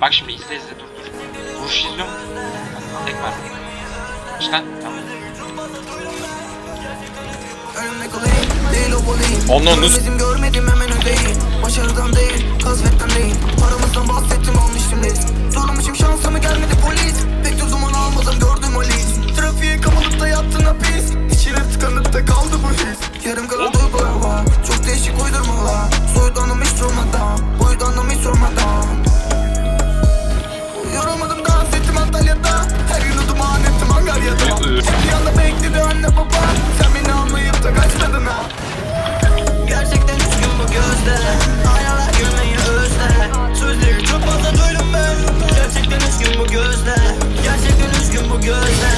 Bak şimdi izle izle dur dur. Vuruş izliyorum. Tek var. Çıkar. Tamam. Onu nus. görmedim hemen ödeyim. Başarıdan değil, kasvetten değil. Paramızdan bahsettim almıştım değil. Zorlamışım şansımı gelmedi polis. Pek de zaman almadım gördüm o Trafiğe kapalıp da yattın hapis. İçine tıkanıp da kaldı bu his. Yarım kalan good night.